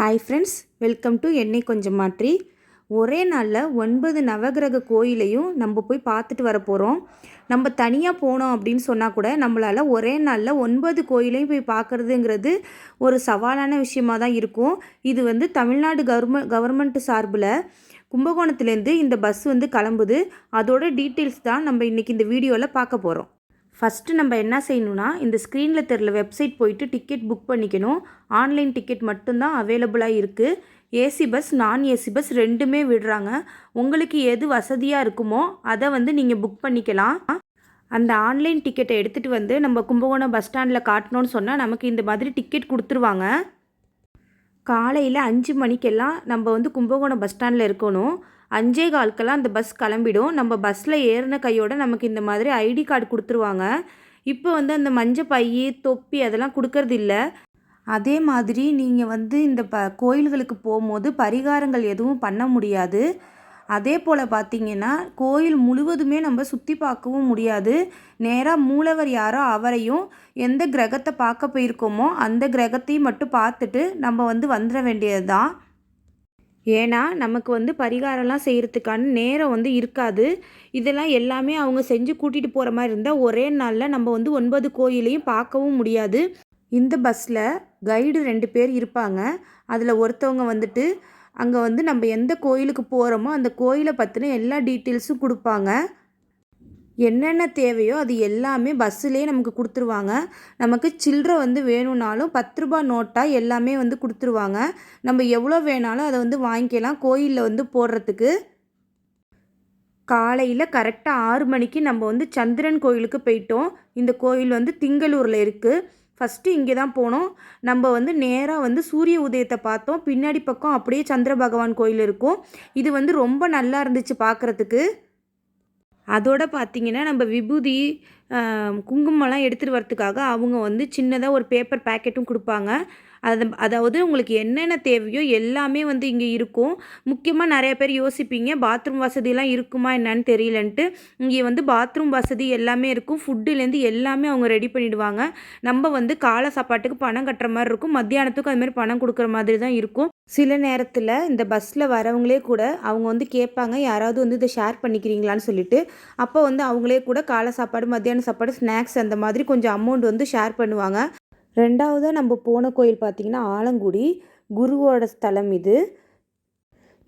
Hi friends welcome to என்னை கொஞ்சம் மாற்றி ஒரே நாளில் ஒன்பது நவகிரக கோயிலையும் நம்ம போய் பார்த்துட்டு வர போகிறோம் நம்ம தனியாக போனோம் அப்படின்னு சொன்னால் கூட நம்மளால் ஒரே நாளில் ஒன்பது கோயிலையும் போய் பார்க்குறதுங்கிறது ஒரு சவாலான விஷயமா தான் இருக்கும். இது வந்து தமிழ்நாடு கவர்மெண்ட் கவர்மெண்ட் சார்பில் கும்பகோணத்துலேருந்து இந்த பஸ் வந்து கிளம்புது. அதோட டீட்டெயில்ஸ் தான் நம்ம இன்றைக்கி இந்த வீடியோவில் பார்க்க போகிறோம் ஃபஸ்ட்டு நம்ம என்ன செய்யணும்னா இந்த ஸ்க்ரீனில் தெரில வெப்சைட் போயிட்டு டிக்கெட் புக் பண்ணிக்கணும். ஆன்லைன் டிக்கெட் மட்டும்தான் அவைலபிளாக இருக்குது AC bus non AC bus ரெண்டுமே விடுறாங்க. உங்களுக்கு எது வசதியாக இருக்குமோ அதை வந்து நீங்கள் புக் பண்ணிக்கலாம். அந்த ஆன்லைன் டிக்கெட்டை எடுத்துகிட்டு வந்து நம்ம கும்பகோணம் பஸ் ஸ்டாண்டில் காட்டணும்னு சொன்னால் நமக்கு இந்த மாதிரி டிக்கெட் கொடுத்துருவாங்க. காலையில் அஞ்சு மணிக்கெல்லாம் நம்ம வந்து கும்பகோணம் பஸ் ஸ்டாண்டில் இருக்கணும். அஞ்சே கால்க்கெல்லாம் அந்த பஸ் கிளம்பிடும். நம்ம பஸ்ஸில் ஏறின கையோட நமக்கு இந்த மாதிரி ஐடி கார்டு கொடுத்துருவாங்க. இப்போ வந்து அந்த மஞ்சள் பை தொப்பி அதெல்லாம் கொடுக்கறது இல்லை. அதே மாதிரி நீங்கள் வந்து இந்த ப கோயில்களுக்கு போகும்போது பரிகாரங்கள் எதுவும் பண்ண முடியாது. அதே போல் பார்த்தீங்கன்னா கோயில் முழுவதுமே நம்ம சுற்றி பார்க்கவும் முடியாது. நேராக மூலவர் யாரோ அவரையும் எந்த கிரகத்தை பார்க்க போயிருக்கோமோ அந்த கிரகத்தையும் மட்டும் பார்த்துட்டு நம்ம வந்து வந்துட வேண்டியது தான் ஏன்னா நமக்கு வந்து பரிகாரம்லாம் செய்கிறதுக்கான நேரம் வந்து இருக்காது. இதெல்லாம் எல்லாமே அவங்க செஞ்சு கூட்டிகிட்டு போகிற மாதிரி இருந்தால் ஒரே நாளில் நம்ம வந்து ஒன்பது கோயிலையும் பார்க்கவும் முடியாது. இந்த பஸ்ஸில் கைடு ரெண்டு பேர் இருப்பாங்க. அதில் ஒருத்தவங்க வந்துட்டு அங்கே வந்து நம்ம எந்த கோயிலுக்கு போகிறோமோ அந்த கோயிலை பற்றின எல்லா டீட்டெயில்ஸும் கொடுப்பாங்க. என்னென்ன தேவையோ அது எல்லாமே பஸ்ஸுலேயே நமக்கு கொடுத்துருவாங்க. நமக்கு சில்லற வந்து வேணும்னாலும் பத்து ரூபா நோட்டாக எல்லாமே வந்து கொடுத்துருவாங்க. நம்ம எவ்வளோ வேணாலும் அதை வந்து வாங்கிக்கலாம். கோயிலில் வந்து போடுறதுக்கு காலையில் கரெக்டாக ஆறு மணிக்கு நம்ம வந்து சந்திரன் கோயிலுக்கு போயிட்டோம். இந்த கோயில் வந்து திங்களூரில் இருக்குது ஃபஸ்ட்டு இங்கே தான் போனோம். நம்ம வந்து நேராக வந்து சூரிய உதயத்தை பார்த்தோம். பின்னாடி பக்கம் அப்படியே சந்திர பகவான் கோயில் இருக்கும். இது வந்து ரொம்ப நல்லா இருந்துச்சு பார்க்குறதுக்கு. அதோட பார்த்திங்கன்னா நம்ம விபூதி குங்குமம்லாம் எடுத்துகிட்டு வரத்துக்காக அவங்க வந்து சின்னதாக ஒரு பேப்பர் பேக்கெட்டும் கொடுப்பாங்க. அது அதாவது உங்களுக்கு என்னென்ன தேவையோ எல்லாமே வந்து இங்கே இருக்கும். முக்கியமாக நிறைய பேர் யோசிப்பீங்க பாத்ரூம் வசதியெலாம் இருக்குமா என்னன்னு தெரியலன்ட்டு. இங்கே வந்து பாத்ரூம் வசதி எல்லாமே இருக்கும். ஃபுட்டுலேருந்து எல்லாமே அவங்க ரெடி பண்ணிவிடுவாங்க நம்ம வந்து காலை சாப்பாட்டுக்கு பணம் கட்டுற மாதிரி இருக்கும். மத்தியானத்துக்கும் அதுமாதிரி பணம் கொடுக்குற மாதிரி தான் இருக்கும். சில நேரத்தில் இந்த பஸ்ஸில் வரவங்களே கூட அவங்க வந்து கேட்பாங்க யாராவது வந்து இதை ஷேர் பண்ணிக்கிறீங்களான்னு சொல்லிட்டு. அப்போ வந்து அவங்களே கூட காலை சாப்பாடு மத்தியான சாப்பாடு ஸ்நாக்ஸ் அந்த மாதிரி கொஞ்சம் அமௌண்ட் வந்து ஷேர் பண்ணுவாங்க. ரெண்டாவதாக நம்ம போன கோயில் பார்த்திங்கன்னா ஆலங்குடி குருவோட ஸ்தலம் இது.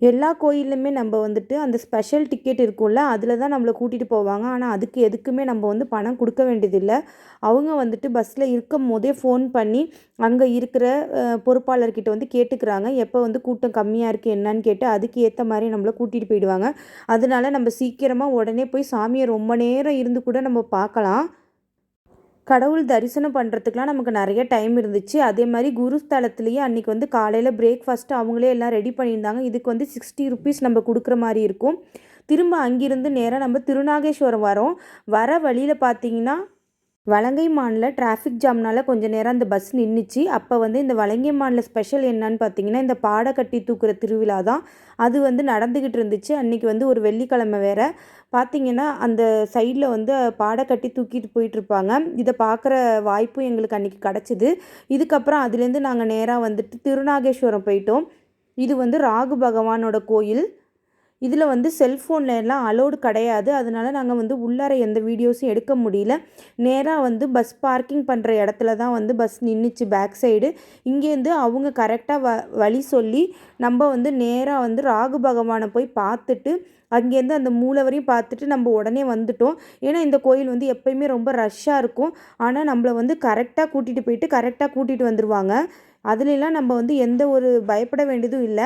எல்லா கோயிலுமே நம்ம வந்துட்டு அந்த ஸ்பெஷல் டிக்கெட் இருக்கும்ல அதில் தான் நம்மளை கூட்டிகிட்டு போவாங்க. ஆனால் அதுக்கு எதுக்குமே நம்ம வந்து பணம் கொடுக்க வேண்டியதில்லை. அவங்க வந்துட்டு பஸ்ஸில் இருக்கும் போதே ஃபோன் பண்ணி அங்கே இருக்கிற பொறுப்பாளர்கிட்ட வந்து கேட்டுக்கிறாங்க. எப்போ வந்து கூட்டம் கம்மியாக இருக்குது என்னன்னு கேட்டு அதுக்கு ஏற்ற மாதிரி நம்மளை கூட்டிகிட்டு போயிடுவாங்க. அதனால நம்ம சீக்கிரமாக உடனே போய் சாமியை ரொம்ப நேரம் இருந்து கூட நம்ம பார்க்கலாம். கடவுள் தரிசனம் பண்ணுறதுக்குலாம் நமக்கு நிறைய டைம் இருந்துச்சு. அதே மாதிரி குரு ஸ்தலத்துலேயே அன்றைக்கி வந்து காலையில் பிரேக்ஃபாஸ்ட்டு அவங்களே எல்லாம் ரெடி பண்ணியிருந்தாங்க. இதுக்கு வந்து சிக்ஸ்டி ருபீஸ் நம்ம கொடுக்குற மாதிரி இருக்கும். திரும்ப அங்கிருந்து நேராக நம்ம திருநாகேஸ்வரம் வரோம். வர வழியில் பார்த்தீங்கன்னா வலங்கை மானில் டிராஃபிக் ஜாம்னால் கொஞ்சம் நேரம் அந்த பஸ் நின்றுச்சு அப்போ வந்து இந்த வலங்கை மானில் ஸ்பெஷல் என்னன்னு பார்த்தீங்கன்னா இந்த பாடை கட்டி தூக்குற திருவிழா தான். அது வந்து நடந்துக்கிட்டு இருந்துச்சு. அன்றைக்கி வந்து ஒரு வெள்ளிக்கிழமை வேறு. பார்த்திங்கன்னா அந்த சைடில் வந்து பாடை கட்டி தூக்கிட்டு போயிட்டுருப்பாங்க இதை பார்க்குற வாய்ப்பும் எங்களுக்கு அன்றைக்கி கிடச்சிது. இதுக்கப்புறம் அதுலேருந்து நாங்கள் நேராக வந்துட்டு திருநாகேஸ்வரம் போயிட்டோம். இது வந்து ராகு பகவானோட கோயில். இதில் வந்து செல்ஃபோனில் எல்லாம் அலோடு கிடையாது. அதனால் நாங்கள் வந்து உள்ளார எந்த வீடியோஸும் எடுக்க முடியல. நேராக வந்து பஸ் பார்க்கிங் பண்ணுற இடத்துல தான் வந்து பஸ் நின்றுச்சு பேக் சைடு இங்கேருந்து அவங்க கரெக்டாக வ வழி சொல்லி நம்ம வந்து நேராக வந்து ராகு பகவானை போய் பார்த்துட்டு அங்கேருந்து அந்த மூலவரையும் பார்த்துட்டு நம்ம உடனே வந்துட்டோம். ஏன்னா இந்த கோயில் வந்து எப்போயுமே ரொம்ப ரஷ்ஷாக இருக்கும். ஆனால் நம்மளை வந்து கரெக்டாக கூட்டிகிட்டு போயிட்டு கரெக்டாக கூட்டிகிட்டு வந்துடுவாங்க அதுலலாம் நம்ம வந்து எந்த ஒரு பயப்பட வேண்டியதும் இல்லை.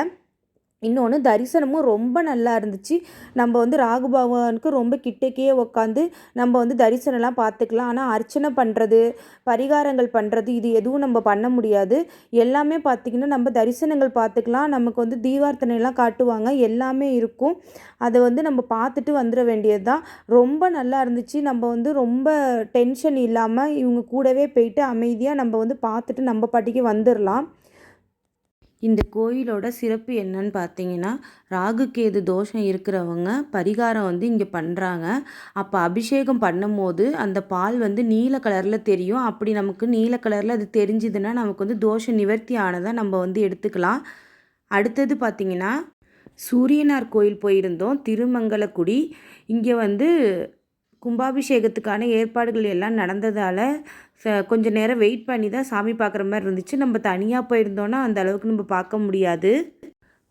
இன்னொன்று தரிசனமும் ரொம்ப நல்லா இருந்துச்சு. நம்ம வந்து ராகு பகவானுக்கு ரொம்ப கிட்டக்கே உட்காந்து நம்ம வந்து தரிசனம்லாம் பார்த்துக்கலாம் ஆனால் அர்ச்சனை பண்ணுறது பரிகாரங்கள் பண்ணுறது இது எதுவும் நம்ம பண்ண முடியாது. எல்லாமே பார்த்திங்கன்னா நம்ம தரிசனங்கள் பார்த்துக்கலாம் நமக்கு வந்து தீவார்த்தனைலாம் காட்டுவாங்க. எல்லாமே இருக்கும். அதை வந்து நம்ம பார்த்துட்டு வந்துட வேண்டியது தான் ரொம்ப நல்லா இருந்துச்சு. நம்ம வந்து ரொம்ப டென்ஷன் இல்லாமல் இவங்க கூடவே போயிட்டு அமைதியாக நம்ம வந்து பார்த்துட்டு நம்ம பாட்டிக்கு வந்துடலாம் இந்த கோயிலோட சிறப்பு என்னன்னு பார்த்தீங்கன்னா ராகு கேது தோஷம் இருக்கிறவங்க பரிகாரம் வந்து இங்கே பண்ணுறாங்க அப்போ அபிஷேகம் பண்ணும்போது அந்த பால் வந்து நீல கலரில் தெரியும். அப்படி நமக்கு நீல கலரில் அது தெரிஞ்சுதுன்னா நமக்கு வந்து தோஷ நிவர்த்தி ஆனதை நம்ம வந்து எடுத்துக்கலாம். அடுத்தது பார்த்திங்கன்னா சூரியனார் கோயில் போயிருந்தோம் திருமங்கலக்குடி. இங்கே வந்து கும்பாபிஷேகத்துக்கான ஏற்பாடுகள் எல்லாம் நடந்ததால் கொஞ்சம் நேரம் வெயிட் பண்ணி தான் சாமி பார்க்குற மாதிரி இருந்துச்சு. நம்ம தனியாக போயிருந்தோன்னா அந்த அளவுக்கு நம்ம பார்க்க முடியாது.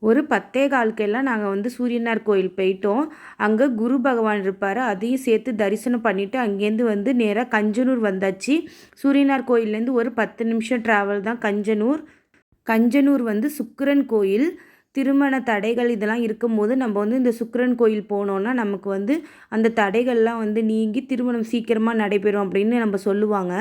ஒரு பத்தே காலுக்கெல்லாம் நாங்கள் வந்து சூரியனார் கோயில் போயிட்டோம். அங்கே குரு பகவான் இருப்பார். அதையும் சேர்த்து தரிசனம் பண்ணிவிட்டு அங்கேருந்து வந்து நேராக கஞ்சனூர் வந்தாச்சு. சூரியனார் கோயிலேருந்து ஒரு பத்து நிமிஷம் ட்ராவல் தான் கஞ்சனூர். கஞ்சனூர் வந்து சுக்கரன் கோயில். திருமண தடைகள் இதெல்லாம் இருக்கும்போது நம்ம வந்து இந்த சுக்கரன் கோயில் போனோன்னா நமக்கு வந்து அந்த தடைகள்லாம் வந்து நீங்கி திருமணம் சீக்கிரமாக நடைபெறும் அப்படின்னு நம்ம சொல்லுவாங்க.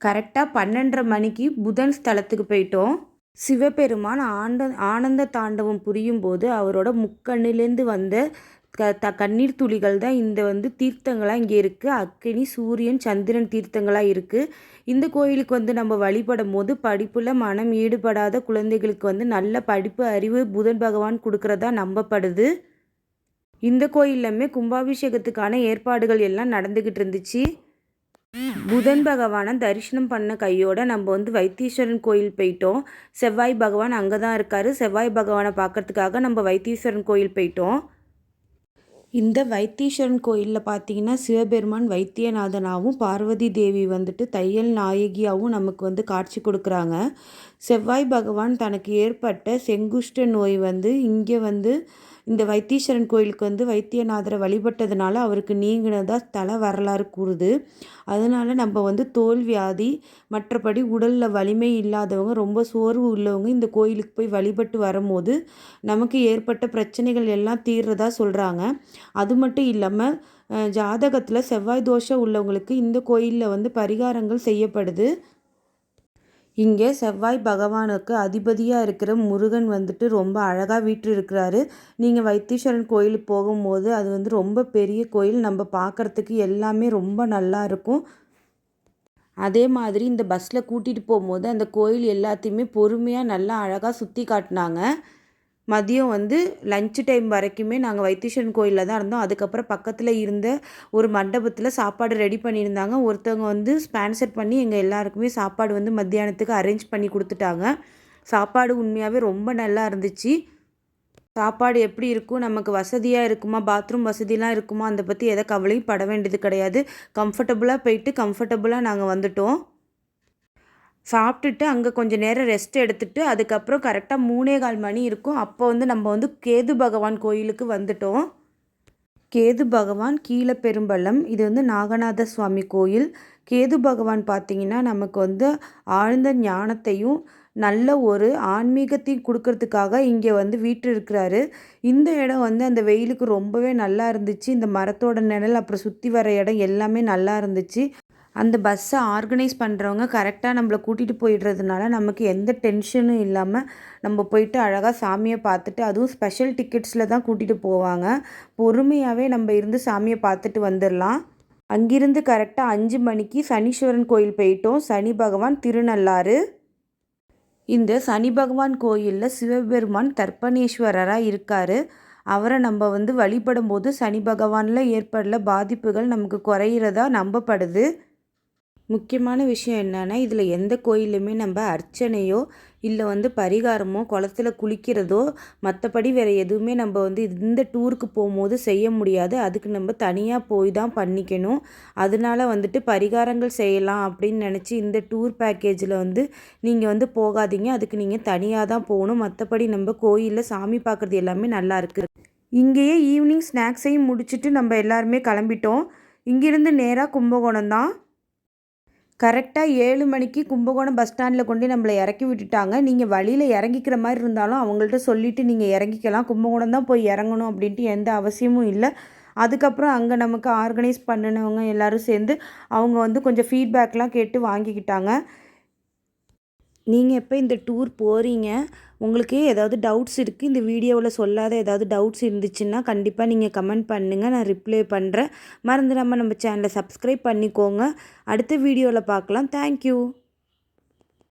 கரெக்டாக பன்னெண்டரை மணிக்கு புதன் ஸ்தலத்துக்கு போயிட்டோம். சிவபெருமான் ஆண்ட ஆனந்த தாண்டவம் புரியும் போது அவரோட முக்கண்ணிலேருந்து வந்த க த கண்ணீர் துளிகள் தான் இந்த வந்து தீர்த்தங்களாக இங்கே இருக்குது அக்கினி சூரியன் சந்திரன் தீர்த்தங்களாக இருக்குது இந்த கோயிலுக்கு வந்து நம்ம வழிபடும் போது படிப்பில் மனம் ஈடுபடாத குழந்தைகளுக்கு வந்து நல்ல படிப்பு அறிவு புதன் பகவான் கொடுக்குறதா நம்பப்படுது. இந்த கோயிலுமே கும்பாபிஷேகத்துக்கான ஏற்பாடுகள் எல்லாம் நடந்துக்கிட்டு இருந்துச்சு. புதன் பகவானை தரிசனம் பண்ண கையோட நம்ம வந்து வைத்தீஸ்வரன் கோயில் போயிட்டோம். செவ்வாய் பகவான் அங்கே தான் இருக்கார். செவ்வாய் பகவானை பார்க்கறதுக்காக நம்ம வைத்தீஸ்வரன் கோயில் போயிட்டோம். இந்த வைத்தீஸ்வரன் கோயிலில் பார்த்தீங்கன்னா சிவபெருமான் வைத்தியநாதனாகவும் பார்வதி தேவி வந்துட்டு தையல் நாயகியாகவும் நமக்கு வந்து காட்சி கொடுக்குறாங்க. செவ்வாய் பகவான் தனக்கு ஏற்பட்ட செங்குஷ்ட நோய் வந்து இங்கே வந்து இந்த வைத்தீஸ்வரன் கோயிலுக்கு வந்து வைத்தியநாதரை வழிபட்டதுனால அவருக்கு நீங்கினதாக தல வரலாறு கூறுது. அதனால் நம்ம வந்து தோல் வியாதி மற்றபடி உடலில் வலிமை இல்லாதவங்க ரொம்ப சோர்வு உள்ளவங்க இந்த கோயிலுக்கு போய் வழிபட்டு வரும்போது நமக்கு ஏற்பட்ட பிரச்சனைகள் எல்லாம் தீர்றதா சொல்கிறாங்க அது மட்டும் இல்லாமல் ஜாதகத்தில் செவ்வாய் தோஷம் உள்ளவங்களுக்கு இந்த கோயிலில் வந்து பரிகாரங்கள் செய்யப்படுது. இங்கே செவ்வாய் பகவானுக்கு அதிபதியாக இருக்கிற முருகன் வந்துட்டு ரொம்ப அழகாக வீற்றிருக்கிறாரு. நீங்கள் வைத்தீஸ்வரன் கோயிலுக்கு போகும்போது அது வந்து ரொம்ப பெரிய கோயில். நம்ம பார்க்குறதுக்கு எல்லாமே ரொம்ப நல்லா இருக்கும். அதே மாதிரி இந்த பஸ்ஸில் கூட்டிகிட்டு போகும்போது அந்த கோயில் எல்லாத்தையுமே பொறுமையாக நல்லா அழகாக சுற்றி காட்டினாங்க. மதியம் வந்து லஞ்ச் டைம் வரைக்குமே நாங்கள் வைத்தீஸ்வரன் கோயிலில் தான் இருந்தோம். அதுக்கப்புறம் பக்கத்தில் இருந்த ஒரு மண்டபத்தில் சாப்பாடு ரெடி பண்ணியிருந்தாங்க. ஒருத்தவங்க வந்து ஸ்பான்சர் பண்ணி எங்கள் எல்லாருக்குமே சாப்பாடு வந்து மத்தியானத்துக்கு அரேஞ்ச் பண்ணி கொடுத்துட்டாங்க. சாப்பாடு உண்மையாகவே ரொம்ப நல்லா இருந்துச்சு. சாப்பாடு எப்படி இருக்கும்? நமக்கு வசதியாக இருக்குமா? பாத்ரூம் வசதிலாம் இருக்குமா? அதை பற்றி எதை கவலையும் பட வேண்டியது கிடையாது. கம்ஃபர்டபுளாக போயிட்டு கம்ஃபர்டபுளாக நாங்கள் வந்துட்டோம். சாப்பிட்டுட்டு அங்கே கொஞ்சம் நேரம் ரெஸ்ட் எடுத்துகிட்டு அதுக்கப்புறம் கரெக்டாக மூணே கால் மணி இருக்கும். அப்போ வந்து நம்ம வந்து கேது பகவான் கோயிலுக்கு வந்துட்டோம். கேது பகவான் கீழே பெரும்பள்ளம். இது வந்து நாகநாத சுவாமி கோயில். கேது பகவான் பார்த்திங்கன்னா நமக்கு வந்து ஆழ்ந்த ஞானத்தையும் நல்ல ஒரு ஆன்மீகத்தையும் கொடுக்கறதுக்காக இங்கே வந்து வீட்டு இருக்கிறாரு. இந்த இடம் வந்து அந்த வெயிலுக்கு ரொம்பவே நல்லா இருந்துச்சு. இந்த மரத்தோட நிழல் அப்புறம் சுற்றி வர இடம் எல்லாமே நல்லா இருந்துச்சு. அந்த பஸ்ஸை ஆர்கனைஸ் பண்ணுறவங்க கரெக்டாக நம்மளை கூட்டிகிட்டு போயிடுறதுனால நமக்கு எந்த டென்ஷனும் இல்லாமல் நம்ம போயிட்டு அழகாக சாமியை பார்த்துட்டு அதுவும் ஸ்பெஷல் டிக்கெட்ஸில் தான் கூட்டிகிட்டு போவாங்க. பொறுமையாகவே நம்ம இருந்து சாமியை பார்த்துட்டு வந்துடலாம் அங்கிருந்து கரெக்டாக அஞ்சு மணிக்கு சனீஸ்வரன் கோயில் போயிட்டோம். சனி பகவான் திருநள்ளாறு. இந்த சனி பகவான் கோயிலில் சிவபெருமான் தர்ப்பணேஸ்வரராக இருக்கார். அவரை நம்ம வந்து வழிபடும் போது சனி பகவானில் ஏற்படல பாதிப்புகள் நமக்கு குறையிறதா நம்பப்படுது. முக்கியமான விஷயம் என்னென்னா இதில் எந்த கோயிலுமே நம்ம அர்ச்சனையோ இல்லை வந்து பரிகாரமோ குளத்துல குளிக்கிறதோ மற்றபடி வேறு எதுவுமே நம்ம வந்து இந்த டூருக்கு போகும்போது செய்ய முடியாது. அதுக்கு நம்ம தனியாக போய் தான் பண்ணிக்கணும். அதனால வந்துட்டு பரிகாரங்கள் செய்யலாம் அப்படின்னு நினச்சி இந்த டூர் பேக்கேஜில் வந்து நீங்கள் வந்து போகாதீங்க. அதுக்கு நீங்கள் தனியாக தான் போகணும். மற்றபடி நம்ம கோயிலில் சாமி பார்க்குறது எல்லாமே நல்லா இருக்குது இங்கேயே ஈவினிங் ஸ்நாக்ஸையும் முடிச்சுட்டு நம்ம எல்லாருமே கிளம்பிட்டோம். இங்கேருந்து நேராக கும்பகோணம் தான். கரெக்டாக ஏழு மணிக்கு கும்பகோணம் பஸ் ஸ்டாண்டில் கொண்டு நம்மளை இறக்கி விட்டுட்டாங்க. நீங்கள் வழியில் இறங்கிக்கிற மாதிரி இருந்தாலும் அவங்கள்ட்ட சொல்லிவிட்டு நீங்கள் இறங்கிக்கலாம். கும்பகோணம் தான் போய் இறங்கணும் அப்படின்ட்டு எந்த அவசியமும் இல்லை. அதுக்கப்புறம் அங்கே நமக்கு ஆர்கனைஸ் பண்ணினவங்க எல்லோரும் சேர்ந்து அவங்க வந்து கொஞ்சம் ஃபீட்பேக்லாம் கேட்டு வாங்கிக்கிட்டாங்க. நீங்கள் எப்போ இந்த டூர் போகிறீங்க உங்களுக்கு ஏதாவது டவுட்ஸ் இருக்குது இந்த வீடியோவில் சொல்லாத ஏதாவது டவுட்ஸ் இருந்துச்சுன்னா கண்டிப்பாக நீங்கள் கமெண்ட் பண்ணுங்கள் நான் ரிப்ளை பண்ணுறேன் மறந்துடாமல் நம்ம சேனலை சப்ஸ்கிரைப் பண்ணிக்கோங்க. அடுத்த வீடியோவில் பார்க்கலாம். தேங்க்யூ